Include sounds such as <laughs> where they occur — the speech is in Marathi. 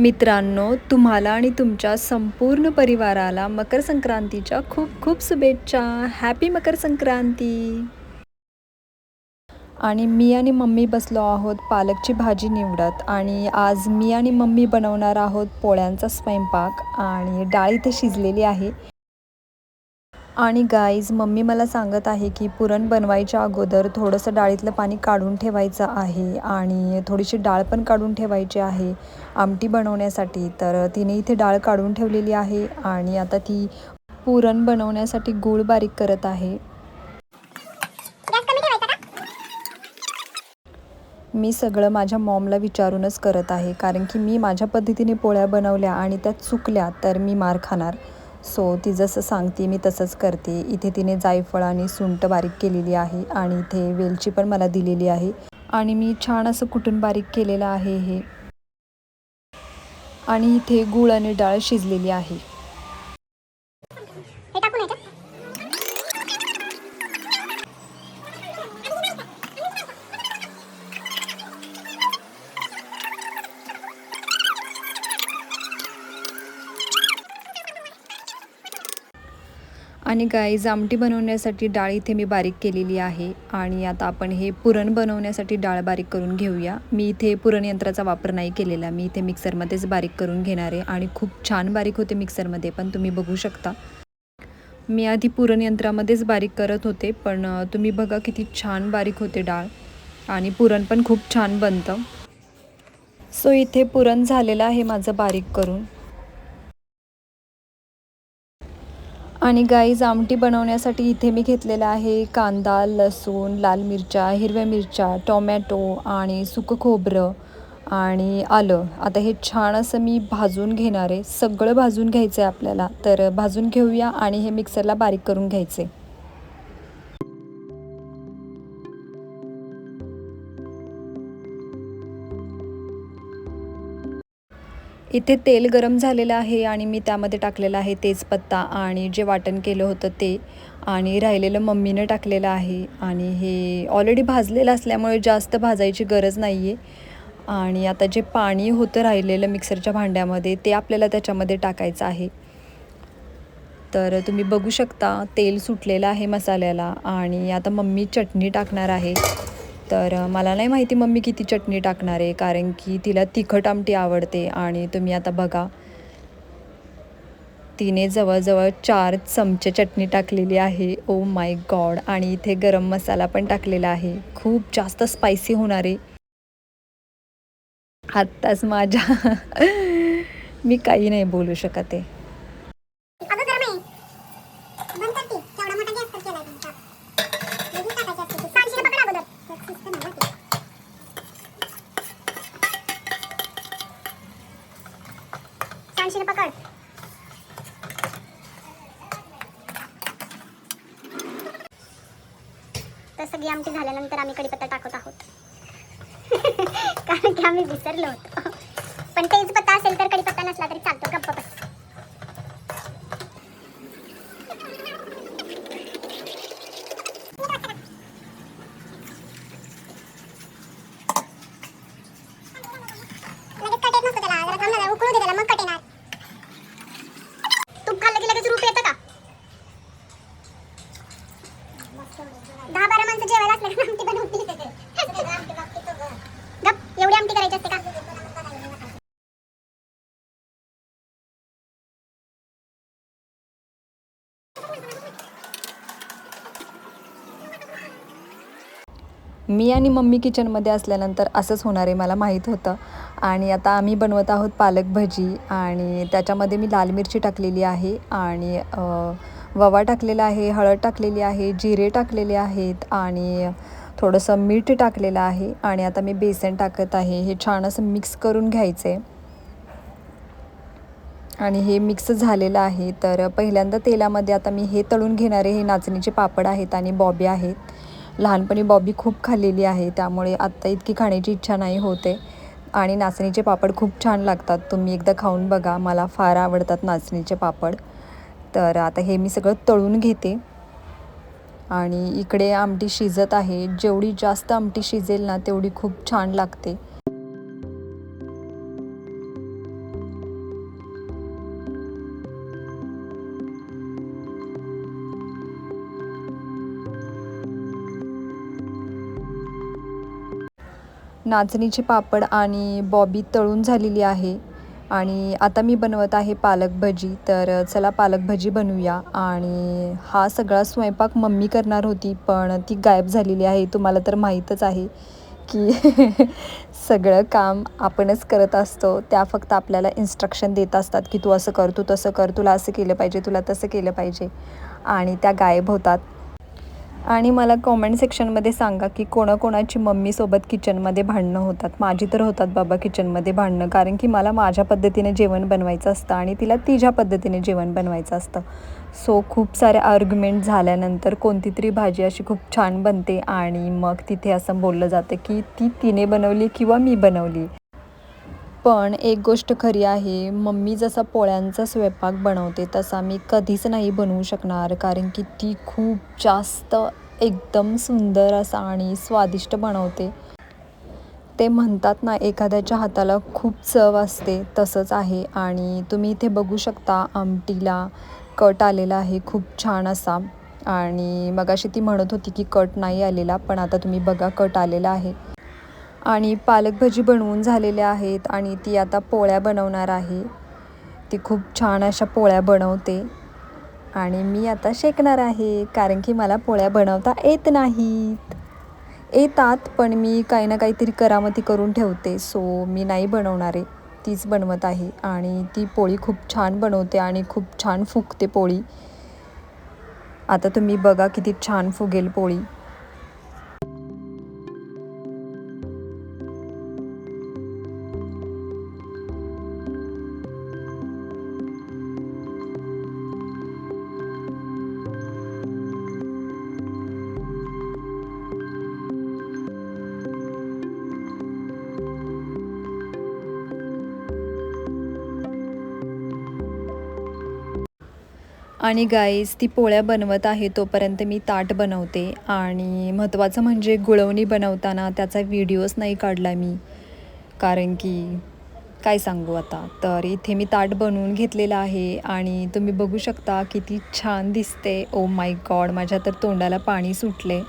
मित्रांनो तुम्हाला आणि तुमच्या संपूर्ण परिवाराला मकर संक्रांतीच्या खूप खूप शुभेच्छा. हॅपी मकर संक्रांती आणि मी आणि मम्मी बसलो आहोत पालकची भाजी निवडत आणि आज मी आणि मम्मी बनवणार आहोत पोळ्यांचा स्वयंपाक आणि डाळी इथे शिजलेली आहे. आणि गाईज मम्मी मला सांगत आहे की पुरण बनवायच्या अगोदर थोडंसं डाळीतलं पाणी काढून ठेवायचं आहे आणि थोडीशी डाळ पण काढून ठेवायची आहे आमटी बनवण्यासाठी. तर तिने इथे डाळ काढून ठेवलेली आहे आणि आता ती पुरण बनवण्यासाठी गूळ बारीक करत आहे. मी सगळं माझ्या मॉमला विचारूनच करत आहे कारण की मी माझ्या पद्धतीने पोळ्या बनवल्या आणि त्या चुकल्या तर मी मार खाणार. सो ती जसं सांगते मी तसंच करते. इथे तिने जायफळ आणि सुंट बारीक केलेली आहे आणि इथे वेलची पण मला दिलेली आहे. आणि मी छान असं कुटून बारीक केलेलं आहे हे. आणि इथे गूळ आणि डाळ शिजलेली आहे. आणि गाईज आमटी बनवण्यासाठी डाळ इथे मी बारीक केलेली आहे आणि आता आपण हे पुरण बनवण्यासाठी डाळ बारीक करून घेऊया. मी इथे पुरण यंत्राचा वापर नाही केलेला मी इथे मिक्सरमध्येच बारीक करून घेणार आहे आणि खूप छान बारीक होते मिक्सरमध्ये पण तुम्ही बघू शकता. मी आधी पुरण यंत्रामध्येच बारीक करत होते पण तुम्ही बघा किती छान बारीक होते डाळ आणि पुरण पण खूप छान बनतं. सो इथे पुरण झालेलं आहे माझं बारीक करून. आणि गाईज आमटी बनवण्यासाठी इथे मी घेतलेला आहे कांदा लसूण लाल मिरच्या हिरव्या मिरच्या टोमॅटो आणि सुकं खोबरं आणि आलं. आता हे छान असं मी भाजून घेणार आहे. सगळं भाजून घ्यायचं आहे आपल्याला. तर भाजून घेऊया आणि हे मिक्सरला बारीक करून घ्यायचे इथे तेल गरम झालेलं आहे आणि मी त्यामध्ये टाकलेलं आहे तेजपत्ता आणि जे वाटण केलं होतं ते आणि राहिलेलं मम्मीनं टाकलेलं आहे आणि हे ऑलरेडी भाजलेलं असल्यामुळे जास्त भाजायची गरज नाही आहे आणि आता जे पाणी होतं राहिलेलं मिक्सरच्या भांड्यामध्ये ते आपल्याला त्याच्यामध्ये टाकायचं आहे. तर तुम्ही बघू शकता तेल सुटलेलं आहे मसाल्याला आणि आता मम्मी चटणी टाकणार आहे. तर मला नाही माहिती मम्मी किती चटणी टाकणार आहे कारण की तिला तिखट आमटी आवडते आणि तुम्ही आता बघा. तिने जवळजवळ चार चमचे चटणी टाकलेली आहे. ओ माय गॉड आणि इथे गरम मसाला पण टाकलेला आहे. खूप जास्त स्पायसी होणार आहे. आत्ताच माझ्या <laughs> मी काही नाही बोलू शकत आहे अगं गरम आहे बंद कर ती केवढा मोठा गॅस तर केलाय तुमचा लगेच टाकायची असते ती. सांडशील पकड अगोदर एक शिस्त नाही ना ती. सांडशील पकड तर सगळी आमटी झाल्यानंतर आम्ही कडीपत्ता टाकत आहोत. <laughs> कारण की आम्ही विसरलो होतो. पण तेच पत्ता असेल तर कडीपत्ता नसला तरी चालतो गप्प बस लगेच कट येत नसतं त्याला जरा थांब ना जरा उकळू दे त्याला मग कट येणार तूप खाल्लं की लगेच रूप येतं का दहा बारा माणसं जेवायला असले का आमटी बनवते गप एवढी आमटी करायची असते का मी आणि मम्मी किचनमध्ये असल्यानंतर असंच होणार आहे मला माहीत होतं. आणि आता आम्ही बनवत आहोत पालक भजी आणि त्याच्यामध्ये मी लाल मिरची टाकलेली आहे आणि ववा टाकलेला आहे हळद टाकलेली आहे जिरे टाकलेले आहेत आणि थोडंसं मीठ टाकलेलं आहे. आणि आता मी बेसन टाकत आहे. हे छान असं मिक्स करून घ्यायचं आहे आणि हे मिक्स झालेलं आहे. तर पहिल्यांदा तेलामध्ये आता मी हे तळून घेणारे हे नाचणीचे पापड आहेत आणि बॉबी आहेत. लहानपणी बॉबी खूप खाल्लेली आहे त्यामुळे आत्ता इतकी खाण्याची इच्छा नाही होते. आणि नाचणीचे पापड खूप छान लागतात. तुम्ही एकदा खाऊन बघा मला फार आवडतात नाचणीचे पापड. तर आता हे मी सगळं तळून घेते. आणि इकडे आमटी शिजत आहे. जेवढी जास्त आमटी शिजेल ना तेवढी खूप छान लागते. नाचणीचे पापड आणि बॉबी तळून झालेली आहे. आणि आता मी बनवत आहे पालक भजी. तर चला पालक भजी बनवूया. आणि हा सगळा स्वयंपाक मम्मी करणार होती पण ती गायब झालेली आहे. तुम्हाला तर माहीतच आहे की <laughs> सगळं काम आपणच करत असतो. त्या फक्त आपल्याला इन्स्ट्रक्शन देत असतात की तू असं कर तू तसं कर तुला असं केलं पाहिजे तुला तसं केलं पाहिजे. आणि त्या गायब होतात. आणि मला कॉमेंट सेक्शनमध्ये सांगा की कोणाकोणाची मम्मीसोबत किचनमध्ये भांडणं होतात. माझी तर होतात बाबा किचनमध्ये भांडणं. कारण की मला माझ्या पद्धतीने जेवण बनवायचं असतं आणि तिला तिच्या पद्धतीने जेवण बनवायचं असतं. सो खूप सारे आर्ग्युमेंट झाल्यानंतर कोणती तरी भाजी अशी खूप छान बनते आणि मग तिथे असं बोललं जातं की ती तिने बनवली किंवा मी बनवली. पण एक गोष्ट खरी आहे मम्मी जसा पोळ्यांचा स्वयंपाक बनवते तसा मी कधीच नाही बनवू शकणार. कारण की ती खूप जास्त एकदम सुंदर असा आणि स्वादिष्ट बनवते. ते म्हणतात ना एखाद्याच्या हाताला खूप चव असते तसंच आहे. आणि तुम्ही इथे बघू शकता आमटीला कट आलेला आहे खूप छान असा. आणि मगाशी ती म्हणत होती की कट नाही आलेला पण आता तुम्ही बघा कट आलेला आहे. आणि पालक भजी बनवून झालेल्या आहेत आणि ती आता पोळ्या बनवणार आहे. ती खूप छान अशा पोळ्या बनवते. आणि मी आता शेकणार आहे कारण की मला पोळ्या बनवता येत नाहीत. येतात पण मी काही ना काहीतरी करामती करून ठेवते सो मी नाही बनवणार आहे. तीच बनवत आहे आणि ती पोळी खूप छान बनवते आणि खूप छान फुगते पोळी. आता तुम्ही बघा किती छान फुगेल पोळी. आणि गाईज ती पोळ्या बनवत आहे तोपर्यंत मी ताट बनवते. आणि महत्त्वाचं म्हणजे गुळवणी बनवताना त्याचा व्हिडिओच नाही काढला मी. कारण की काय सांगू आता? तर इथे मी ताट बनवून घेतलेलं आहे आणि तुम्ही बघू शकता किती छान दिसते. ओ माय गॉड माझ्या तर तोंडाला पाणी सुटले